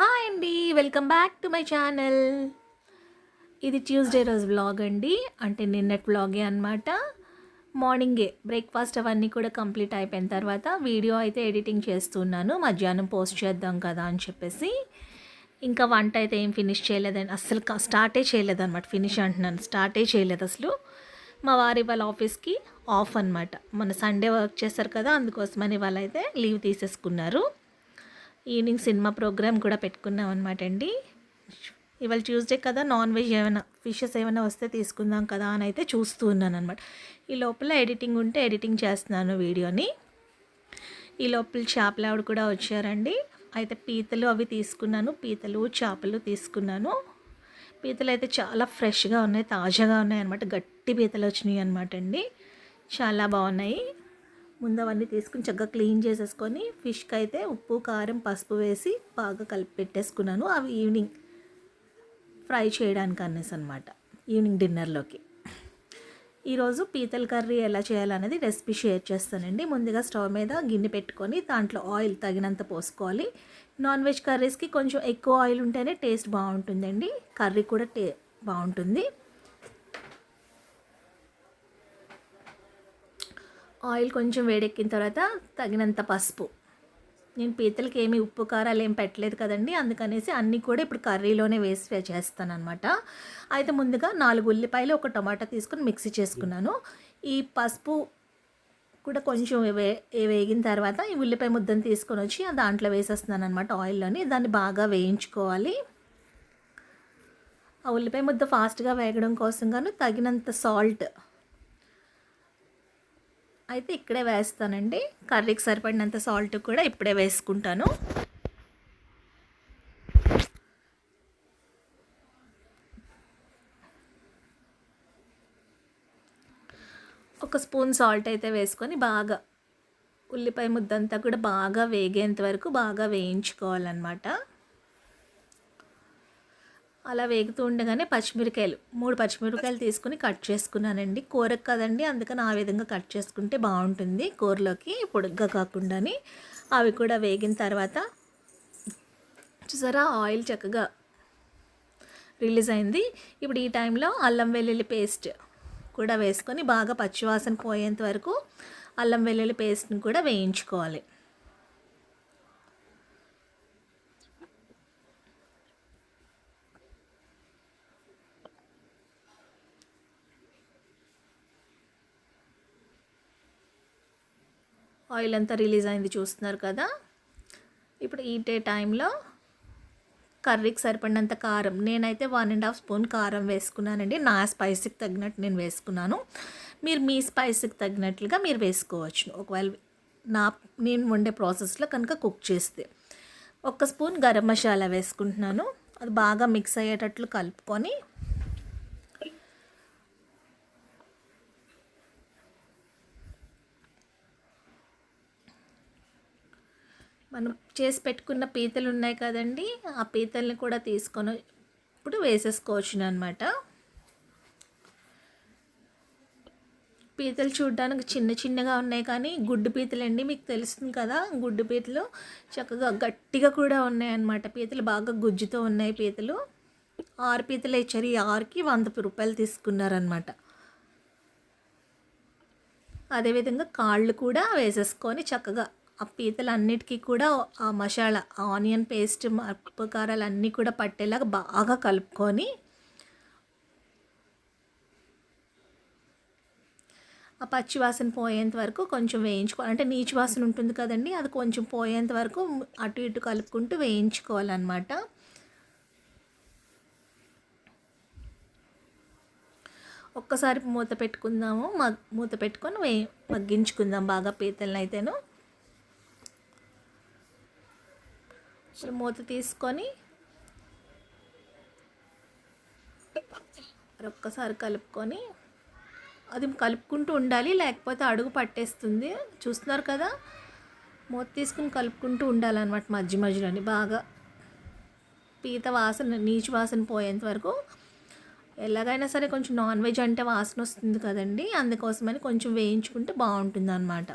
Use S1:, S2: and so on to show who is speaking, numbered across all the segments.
S1: Hi అండి welcome back to my channel. ఇది Tuesday రోజు వ్లాగ్ అండి. అంటే నిన్నటి వ్లాగే అనమాట మార్నింగే బ్రేక్ఫాస్ట్ అవన్నీ కూడా కంప్లీట్ అయిపోయిన తర్వాత వీడియో అయితే ఎడిటింగ్ చేస్తున్నాను. మధ్యాహ్నం పోస్ట్ చేద్దాం కదా అని చెప్పేసి. ఇంకా వంట అయితే ఏం ఫినిష్ చేయలేదని అసలు స్టార్టే చేయలేదు అనమాట ఫినిష్ అంటున్నాను. స్టార్టే చేయలేదు అసలు. మా వారి వాళ్ళ ఆఫీస్కి ఆఫ్ అనమాట మన సండే వర్క్ చేస్తారు కదా అందుకోసమని వాళ్ళైతే లీవ్ తీసేసుకున్నారు. ఈవినింగ్ సినిమా ప్రోగ్రామ్ కూడా పెట్టుకున్నాం అనమాట అండి. ఇవాళ ట్యూస్డే కదా నాన్ వెజ్ ఏమైనా ఫిషెస్ ఏమైనా వస్తే తీసుకుందాం కదా అని అయితే చూస్తూ ఉన్నాను అనమాట ఈ లోపల ఎడిటింగ్ ఉంటే ఎడిటింగ్ చేస్తున్నాను వీడియోని. ఈ లోపల చేపలు ఆవిడ కూడా వచ్చారండి. అయితే పీతలు అవి తీసుకున్నాను పీతలు చేపలు తీసుకున్నాను. పీతలు అయితే చాలా ఫ్రెష్గా ఉన్నాయి తాజాగా ఉన్నాయి అనమాట గట్టి పీతలు వచ్చినాయి అనమాట అండి. చాలా బాగున్నాయి. ముందు అవన్నీ తీసుకుని చక్కగా క్లీన్ చేసేసుకొని ఫిష్కి అయితే ఉప్పు కారం పసుపు వేసి బాగా కలిపి పెట్టేసుకున్నాను. అవి ఈవినింగ్ ఫ్రై చేయడానికి అనేసి అనమాట ఈవినింగ్ డిన్నర్లోకి. ఈరోజు పీతల కర్రీ ఎలా చేయాలనేది రెసిపీ షేర్ చేస్తానండి. ముందుగా స్టవ్ మీద గిన్నె పెట్టుకొని దాంట్లో ఆయిల్ తగినంత పోసుకోవాలి. నాన్ వెజ్ కర్రీస్కి కొంచెం ఎక్కువ ఆయిల్ ఉంటేనే టేస్ట్ బాగుంటుందండి. కర్రీ కూడా టే బాగుంటుంది. ఆయిల్ కొంచెం వేడెక్కిన తర్వాత తగినంత పసుపు. నేను పీతలకి ఏమి ఉప్పు కారాలు ఏం పెట్టలేదు కదండి. అందుకనేసి అన్నీ కూడా ఇప్పుడు కర్రీలోనే వేసి చేస్తాను అనమాట అయితే ముందుగా నాలుగు ఉల్లిపాయలు ఒక టమాటా తీసుకొని మిక్సీ చేసుకున్నాను. ఈ పసుపు కూడా కొంచెం వే వేగిన తర్వాత ఈ ఉల్లిపాయ ముద్దను తీసుకొని వచ్చి దాంట్లో వేసేస్తున్నాను అనమాట ఆయిల్లోని. దాన్ని బాగా వేయించుకోవాలి. ఆ ఉల్లిపాయ ముద్ద ఫాస్ట్గా వేగడం కోసం గాను తగినంత సాల్ట్ అయితే ఇక్కడే వేస్తానండి. కర్రీకి సరిపడినంత సాల్ట్ కూడా ఇప్పుడే వేసుకుంటాను. ఒక స్పూన్ సాల్ట్ అయితే వేసుకొని బాగా ఉల్లిపాయ ముద్దంతా కూడా బాగా వేగేంత వరకు బాగా వేయించుకోవాలన్నమాట. అలా వేగుతూ ఉండగానే పచ్చిమిరకాయలు మూడు పచ్చిమిరకాయలు తీసుకుని కట్ చేసుకున్నానండి. కూరకు కదండి అందుకని ఆ విధంగా కట్ చేసుకుంటే బాగుంటుంది కూరలోకి పొడుగ్గా కాకుండాని. అవి కూడా వేగిన తర్వాత చూసారా ఆయిల్ చక్కగా రిలీజ్ అయింది. ఇప్పుడు ఈ టైంలో అల్లం వెల్లుల్లి పేస్ట్ కూడా వేసుకొని బాగా పచ్చివాసన పోయేంత వరకు అల్లం వెల్లుల్లి పేస్ట్ని కూడా వేయించుకోవాలి. ఆయిల్ అంతా రిలీజ్ అయింది చూస్తున్నారు కదా. ఇప్పుడు ఈటే టైంలో కర్రీకి సరిపడినంత కారం. నేనైతే వన్ అండ్ హాఫ్ స్పూన్ కారం వేసుకున్నానండి. నా స్పైసీకి తగినట్టు నేను వేసుకున్నాను. మీరు మీ స్పైసీకి తగినట్లుగా మీరు వేసుకోవచ్చు. ఒకవేళ నా నేను వండే ప్రాసెస్లో కనుక కుక్ చేస్తే. ఒక స్పూన్ గరం మసాలా వేసుకుంటున్నాను. అది బాగా మిక్స్ అయ్యేటట్లు కలుపుకొని మనం చేసి పెట్టుకున్న పీతలు ఉన్నాయి కదండి ఆ పీతల్ని కూడా తీసుకొని ఇప్పుడు వేసేసుకోవచ్చు అనమాట పీతలు చూడడానికి చిన్న చిన్నగా ఉన్నాయి కానీ గుడ్డు పీతలు అండి మీకు తెలుస్తుంది కదా. గుడ్డు పీతలు చక్కగా గట్టిగా కూడా ఉన్నాయి అన్నమాట పీతలు బాగా గుజ్జుతో ఉన్నాయి పీతలు. ఆరు పీతలు ఇచ్చారు. ఈ ఆరుకి వంద రూపాయలు తీసుకున్నారనమాట అదేవిధంగా కాళ్ళు కూడా వేసేసుకొని చక్కగా ఆ పీతలన్నిటికీ కూడా ఆ మసాలా ఆనియన్ పేస్ట్ ఉప్పుకారాలు అన్నీ కూడా పట్టేలాగా బాగా కలుపుకొని ఆ పచ్చి వాసన పోయేంత వరకు కొంచెం వేయించుకోవాలి అంటే నీచు వాసన ఉంటుంది కదండి అది కొంచెం పోయేంత వరకు అటు ఇటు కలుపుకుంటూ వేయించుకోవాలన్నమాట. ఒక్కసారి మూత పెట్టుకుందాము మూత పెట్టుకొని వే మగ్గించుకుందాం బాగా పీతలను అయితేను ఇప్పుడు మూత తీసుకొని ఒక్కసారి కలుపుకొని అది కలుపుకుంటూ ఉండాలి లేకపోతే అడుగు పట్టేస్తుంది. చూస్తున్నారు కదా? మూత తీసుకుని కలుపుకుంటూ ఉండాలన్నమాట మధ్య మధ్యలోని. బాగా పీత వాసన నీచు వాసన పోయేంత వరకు ఎలాగైనా సరే కొంచెం నాన్ వెజ్ అంటే వాసన వస్తుంది కదండి. అందుకోసమని కొంచెం వేయించుకుంటే బాగుంటుంది అనమాట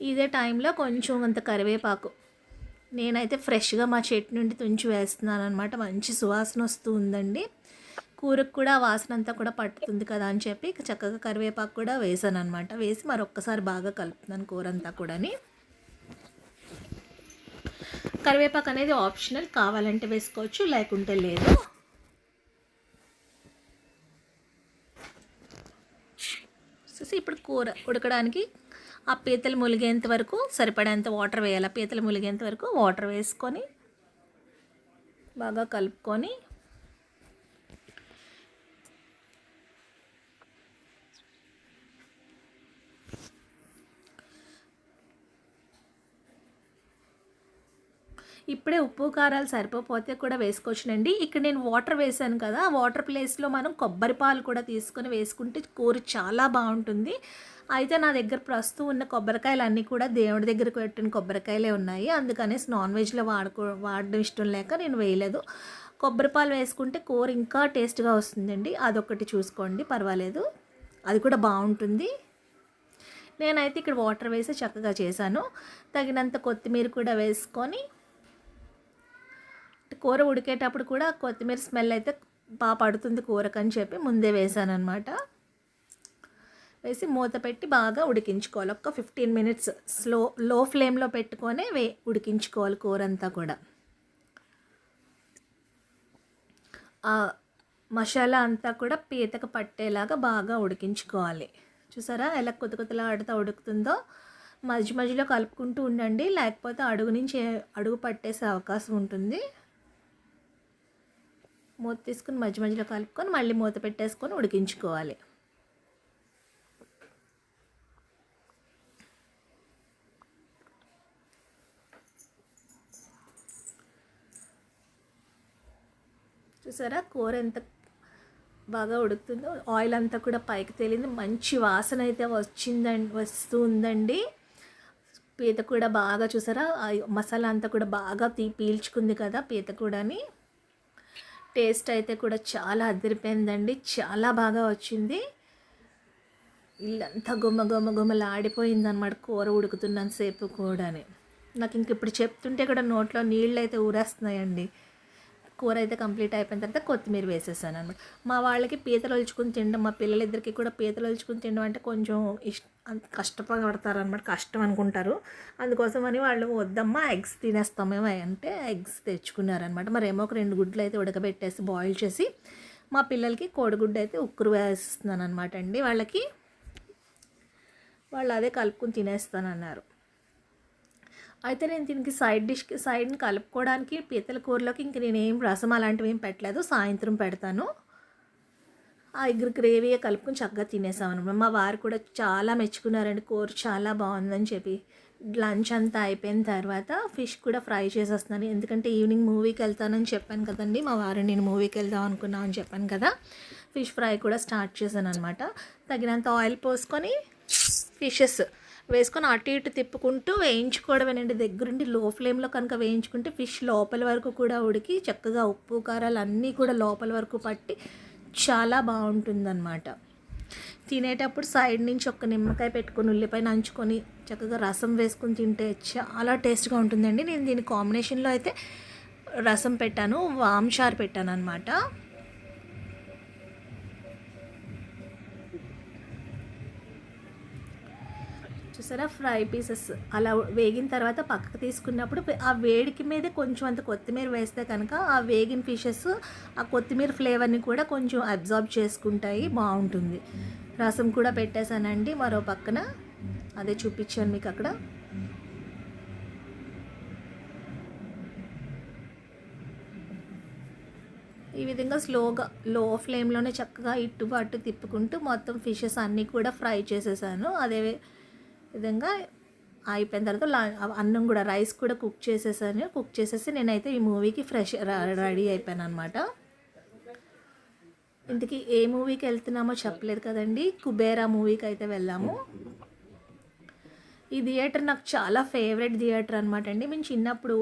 S1: ఇదే టైంలో కొంచెం అంత కరివేపాకు నేనైతే ఫ్రెష్గా మా చెట్టు నుండి తుంచి వేస్తున్నాను అనమాట మంచి సువాసన వస్తూ ఉందండి కూరకు కూడా వాసన అంతా కూడా పట్టుతుంది కదా అని చెప్పి చక్కగా కరివేపాకు కూడా వేసాను అనమాట వేసి మరొక్కసారి బాగా కలుపుతున్నాను కూర అంతా కూడాని. కరివేపాకు అనేది ఆప్షనల్. కావాలంటే వేసుకోవచ్చు లేకుంటే లేదు. చూసి ఇప్పుడు కూర ఉడకడానికి ఆ పీతలు ములిగేంత వరకు సరిపడేంత వాటర్ వేయాలి. ఆ పీతలు ములిగేంత వరకు వాటర్ వేసుకొని బాగా కలుపుకొని ఇప్పుడే ఉప్పు కారాలు సరిపోతే కూడా వేసుకోవచ్చునండి. ఇక్కడ నేను వాటర్ వేసాను కదా ఆ వాటర్ ప్లేస్లో మనం కొబ్బరి పాలు కూడా తీసుకొని వేసుకుంటే కూర చాలా బాగుంటుంది. అయితే నా దగ్గర ప్రస్తుతం ఉన్న కొబ్బరికాయలు అన్నీ కూడా దేవుడి దగ్గరకు పెట్టిన కొబ్బరికాయలే ఉన్నాయి. అందుకనేసి నాన్ వెజ్లో వాడుకో వాడడం ఇష్టం లేక నేను వేయలేదు. కొబ్బరిపాలు వేసుకుంటే కూర ఇంకా టేస్ట్గా వస్తుందండి. అదొకటి చూసుకోండి పర్వాలేదు. అది కూడా బాగుంటుంది. నేనైతే ఇక్కడ వాటర్ వేసి చక్కగా చేశాను. తగినంత కొత్తిమీర కూడా వేసుకొని కూర ఉడికేటప్పుడు కూడా కొత్తిమీర స్మెల్ అయితే బాగా పడుతుంది కూరకని చెప్పి ముందే వేసాను అనమాట వేసి మూత పెట్టి బాగా ఉడికించుకోవాలి. ఒక్క ఫిఫ్టీన్ మినిట్స్ స్లో లో ఫ్లేమ్లో పెట్టుకొని వే ఉడికించుకోవాలి కూర అంతా కూడా మసాలా అంతా కూడా పీతకు పట్టేలాగా బాగా ఉడికించుకోవాలి. చూసారా ఎలా కొత్త కొత్తలా ఆడుతూ ఉడుకుతుందో? మధ్య మధ్యలో కలుపుకుంటూ ఉండండి. లేకపోతే అడుగు నుంచి అడుగు పట్టేసే అవకాశం ఉంటుంది. మూత తీసుకుని మధ్య మధ్యలో కలుపుకొని మళ్ళీ మూత పెట్టేసుకొని ఉడికించుకోవాలి. చూసారా? కూర ఎంత బాగా ఉడుకుతుందో ఆయిల్ అంతా కూడా పైకి తేలింది. మంచి వాసన అయితే వచ్చిందండి వస్తూ ఉందండి. పీత కూడా బాగా చూసారా? మసాలా అంతా కూడా బాగా తీ పీల్చుకుంది కదా పీత కూడాని. టేస్ట్ అయితే కూడా చాలా అదిరిపోయిందండి చాలా బాగా వచ్చింది. ఇల్లంతా గుమ్మ గుమ్మ గుమ్మలు ఆడిపోయింది అనమాట కూర ఉడుకుతున్నంతసేపు కూడాని. నాకు ఇంక ఇప్పుడు చెప్తుంటే కూడా నోట్లో నీళ్ళు అయితే ఊరేస్తున్నాయండి. కూర అయితే కంప్లీట్ అయిపోయిన తర్వాత కొత్తిమీర వేసేసాను అనమాట మా వాళ్ళకి పీతలు ఒలుచుకుని తినడం మా పిల్లలిద్దరికి కూడా పీతలు ఒలుచుకుని తినడం అంటే కొంచెం ఇష్ట కష్టపడతారు అనమాట కష్టం అనుకుంటారు. అందుకోసం అని వాళ్ళు వద్దమ్మా ఎగ్స్ తినేస్తామేమో అంటే ఎగ్స్ తెచ్చుకున్నారనమాట మరేమో ఒక రెండు గుడ్లు అయితే ఉడకబెట్టేసి బాయిల్ చేసి మా పిల్లలకి కోడిగుడ్డు అయితే ఉక్కురు వేసిస్తున్నాను అనమాట అండి. వాళ్ళకి వాళ్ళు అదే కలుపుకుని తినేస్తానన్నారు. అయితే నేను దీనికి సైడ్ డిష్ సైడ్ని కలుపుకోవడానికి పీతల కూరలోకి ఇంక నేను ఏం రసం అలాంటివి ఏం పెట్టలేదు. సాయంత్రం పెడతాను. ఆ ఎగ్ గ్రేవీ కలుపుకొని చక్కగా తినేసామన్నమాట. మా వారు కూడా చాలా మెచ్చుకున్నారండి. కూర చాలా బాగుందని చెప్పి. లంచ్ అంతా అయిపోయిన తర్వాత ఫిష్ కూడా ఫ్రై చేసేస్తున్నాను. ఎందుకంటే ఈవినింగ్ మూవీకి వెళ్తానని చెప్పాను కదండి. మా వారు నేను మూవీకి వెళ్దాం అనుకున్నాను అని చెప్పాను కదా. ఫిష్ ఫ్రై కూడా స్టార్ట్ చేశాను అనమాట తగినంత ఆయిల్ పోసుకొని ఫిషెస్ వేసుకొని అటు ఇటు తిప్పుకుంటూ వేయించుకోవడమేనండి. దగ్గరుండి లో ఫ్లేమ్లో కనుక వేయించుకుంటే ఫిష్ లోపల వరకు కూడా ఉడికి చక్కగా ఉప్పు కారాలు అన్నీ కూడా లోపల వరకు పట్టి చాలా బాగుంటుందన్నమాట. తినేటప్పుడు సైడ్ నుంచి ఒక నిమ్మకాయ పెట్టుకొని ఉల్లిపాయ నంచుకొని చక్కగా రసం వేసుకొని తింటే చాలా టేస్ట్గా ఉంటుందండి. నేను దీని కాంబినేషన్లో అయితే రసం పెట్టాను వామ్షార్ పెట్టాను అనమాట చూసారా? ఫ్రై పీసెస్ అలా వేగిన తర్వాత పక్కకు తీసుకున్నప్పుడు ఆ వేడికి మీదే కొంచెం అంత కొత్తిమీర వేస్తే కనుక ఆ వేగిన ఫిషెస్ ఆ కొత్తిమీర ఫ్లేవర్ని కూడా కొంచెం అబ్జార్బ్ చేసుకుంటాయి బాగుంటుంది. రసం కూడా పెట్టేశానండి మరో పక్కన అదే చూపించాను మీకు అక్కడ. ఈ విధంగా స్లోగా లో ఫ్లేమ్లోనే చక్కగా ఇటు అటు తిప్పుకుంటూ మొత్తం ఫిషెస్ అన్నీ కూడా ఫ్రై చేసేసాను. అదే విధంగా అయిపోయిన తర్వాత అన్నం కూడా రైస్ కూడా కుక్ చేసేసాను. కుక్ చేసేసి నేనైతే ఈ మూవీకి ఫ్రెష్ రెడీ అయిపోయాను అనమాట ఇంతకీ ఏ మూవీకి వెళ్తున్నామో చెప్పలేదు కదండి. కుబేరా మూవీకి అయితే వెళ్ళాము. ఈ థియేటర్ నాకు చాలా ఫేవరెట్ థియేటర్ అనమాట అండి. మేము చిన్నప్పుడు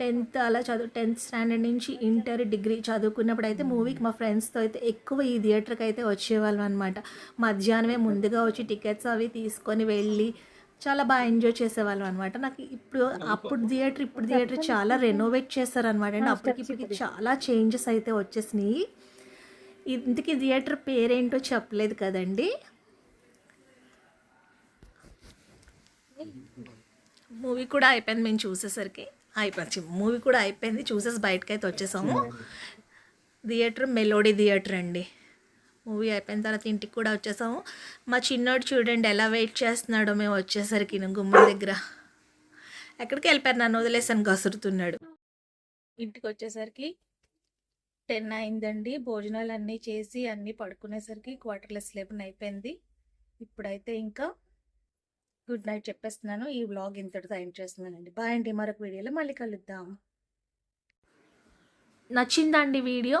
S1: టెన్త్ అలా చదువు టెన్త్ స్టాండర్డ్ నుంచి ఇంటర్ డిగ్రీ చదువుకున్నప్పుడు అయితే మూవీకి మా ఫ్రెండ్స్తో అయితే ఎక్కువ ఈ థియేటర్కి అయితే వచ్చేవాళ్ళం అనమాట మధ్యాహ్నమే ముందుగా వచ్చి టికెట్స్ అవి తీసుకొని వెళ్ళి చాలా బాగా ఎంజాయ్ చేసేవాళ్ళం అనమాట నాకు ఇప్పుడు అప్పుడు థియేటర్ ఇప్పుడు థియేటర్ చాలా రెనోవేట్ చేశారనమాట అండి. అప్పటికి ఇప్పటికి చాలా చేంజెస్ అయితే వచ్చేసినాయి. ఇంతకీ థియేటర్ పేరేంటో చెప్పలేదు కదండి? మూవీ కూడా అయిపోయింది మేము చూసేసరికి. అయిపోయింది. మూవీ కూడా అయిపోయింది. చూసేసి బయటకు అయితే వచ్చేసాము. థియేటర్ మెలోడీ థియేటర్ అండి. మూవీ అయిపోయిన తర్వాత ఇంటికి కూడా వచ్చేసాము. మా చిన్నోడు చూడండి ఎలా వెయిట్ చేస్తున్నాడో మేము వచ్చేసరికి నేను గుమ్మం దగ్గర. ఎక్కడికి వెళ్ళిపోయారు? నన్ను వదిలేసాను గసురుతున్నాడు. ఇంటికి వచ్చేసరికి టెన్ అయిందండి. భోజనాలు అన్నీ చేసి అన్నీ పడుకునేసరికి క్వార్టర్లెస్ లెవెన్ అయిపోయింది. ఇప్పుడైతే ఇంకా గుడ్ నైట్ చెప్పేస్తున్నాను. ఈ వ్లాగ్ ఇంతటితో ఎండ్ చేస్తున్నానండి. బాయ్ అండి. మరొక వీడియోలో మళ్ళీ కలుద్దాం. నచ్చిందండి వీడియో?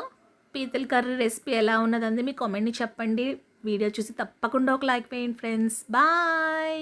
S1: పీతల కర్రీ రెసిపీ ఎలా ఉన్నదండి మీ కామెంట్ని చెప్పండి. వీడియో చూసి తప్పకుండా ఒక లైక్ వేయండి ఫ్రెండ్స్. బాయ్!